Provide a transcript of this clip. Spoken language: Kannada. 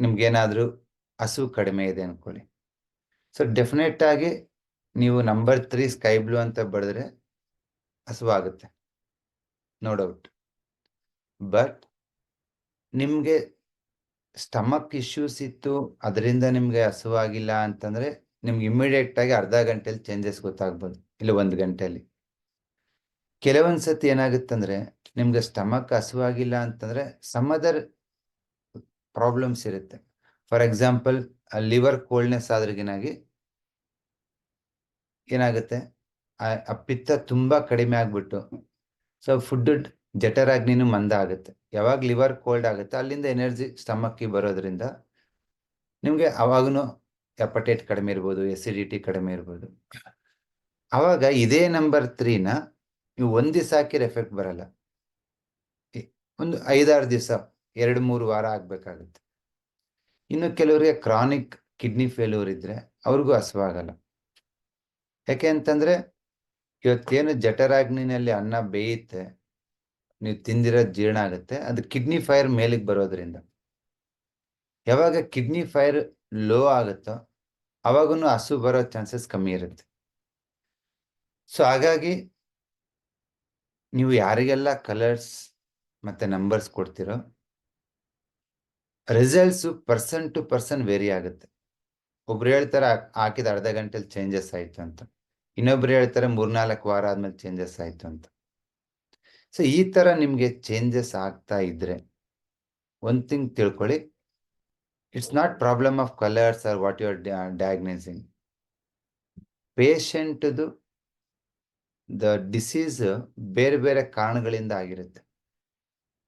ನಿಮ್ಗೇನಾದ್ರೂ ಹಸು ಕಡಿಮೆ ಇದೆ ಅನ್ಕೊಳ್ಳಿ. ಸೊ ಡೆಫಿನೆಟ್ ಆಗಿ ನೀವು ನಂಬರ್ ತ್ರೀ ಸ್ಕೈ ಬ್ಲೂ ಅಂತ ಬರೆದ್ರೆ ಹಸುವಾಗುತ್ತೆ ನೋ ಡೌಟ್ ಬಟ್ ನಿಮಗೆ ಸ್ಟಮಕ್ ಇಶ್ಯೂಸ್ ಇತ್ತು, ಅದರಿಂದ ನಿಮಗೆ ಹಸುವಾಗಿಲ್ಲ ಅಂತಂದ್ರೆ ನಿಮ್ಗೆ ಇಮಿಡಿಯೇಟ್ ಆಗಿ ಅರ್ಧ ಗಂಟೆಯಲ್ಲಿ ಚೇಂಜಸ್ ಗೊತ್ತಾಗ್ಬೋದು, ಇಲ್ಲ ಒಂದು ಗಂಟೆಯಲ್ಲಿ ಕೆಲವೊಂದು ಸತಿ ಏನಾಗುತ್ತಂದ್ರೆ ನಿಮ್ಗೆ ಸ್ಟಮಕ್ ಹಸುವಾಗಿಲ್ಲ ಅಂತಂದ್ರೆ ಸಮ್ ಅದರ್ ಪ್ರಾಬ್ಲಮ್ಸ್ ಇರುತ್ತೆ. ಫಾರ್ ಎಕ್ಸಾಂಪಲ್ ಲಿವರ್ ಕೋಲ್ಡ್ನೆಸ್ ಆದ್ರಿಗಿನಾಗಿ ಏನಾಗುತ್ತೆ? ಆ- ಪಿತ್ತ ತುಂಬಾ ಕಡಿಮೆ ಆಗ್ಬಿಟ್ಟು ಸೊ ಫುಡ್ ಜಠರಾಗ್ನಿನೂ ಮಂದ ಆಗುತ್ತೆ. ಯಾವಾಗ ಲಿವರ್ ಕೋಲ್ಡ್ ಆಗುತ್ತೆ, ಅಲ್ಲಿಂದ ಎನರ್ಜಿ ಸ್ಟಮಕ್ಗೆ ಬರೋದ್ರಿಂದ ನಿಮಗೆ ಅವಾಗೂ ಎಪಟೇಟ್ ಕಡಿಮೆ ಇರ್ಬೋದು ಎಸಿಡಿಟಿ ಕಡಿಮೆ ಇರ್ಬೋದು. ಅವಾಗ ಇದೇ ನಂಬರ್ ತ್ರೀನ ನೀವು ಒಂದು ದಿವಸ ಹಾಕಿರ ಎಫೆಕ್ಟ್ ಬರಲ್ಲ. ಒಂದು ಐದಾರು ದಿವಸ ಎರಡು ಮೂರು ವಾರ ಆಗಬೇಕಾಗುತ್ತೆ. ಇನ್ನು ಕೆಲವರಿಗೆ ಕ್ರಾನಿಕ್ ಕಿಡ್ನಿ ಫೇಲ್ಯೂರ್ ಇದ್ರೆ ಅವ್ರಿಗೂ ಹಸುವಾಗಲ್ಲ ಯಾಕೆ ಅಂತಂದ್ರೆ ಇವತ್ತೇನು ಜಠರಾಗ್ನಿನಲ್ಲಿ ಅನ್ನ ಬೇಯುತ್ತೆ, ನೀವು ತಿಂದಿರೋ ಜೀರ್ಣ ಆಗುತ್ತೆ, ಅದು ಕಿಡ್ನಿ ಫೈರ್ ಮೇಲಿಗೆ ಬರೋದ್ರಿಂದ. ಯಾವಾಗ ಕಿಡ್ನಿ ಫೈರ್ ಲೋ ಆಗುತ್ತೋ ಅವಾಗೂ ಹಸು ಬರೋ ಚಾನ್ಸಸ್ ಕಮ್ಮಿ ಇರುತ್ತೆ. ಸೊ ಹಾಗಾಗಿ ನೀವು ಯಾರಿಗೆಲ್ಲ ಕಲರ್ಸ್ ಮತ್ತೆ ನಂಬರ್ಸ್ ಕೊಡ್ತಿರೋ results person to person vary ಆಗುತ್ತೆ. ಒಬ್ರು ಹೇಳ್ತಾರೆ "ಹಾ- ಹಾಕಿದ ಅರ್ಧ ಗಂಟೆಲಿ ಚೇಂಜಸ್ ಆಯ್ತು ಅಂತ. ಇನ್ನೊಬ್ರು ಹೇಳ್ತಾರೆ, ಮೂರ್ನಾಲ್ಕು ವಾರ ಆದ್ಮೇಲೆ ಚೇಂಜಸ್ ಆಯ್ತು ಅಂತ. ಸೊ ಈ ತರ ನಿಮ್ಗೆ ಚೇಂಜಸ್ ಆಗ್ತಾ ಇದ್ರೆ ಒಂದ್ ಥಿಂಗ್ ತಿಳ್ಕೊಳ್ಳಿ. It's not problem of colours are what you are diagnosing ಪೇಷಂಟ್ದು the disease ಬೇರೆ ಬೇರೆ ಕಾರಣಗಳಿಂದ ಆಗಿರುತ್ತೆ.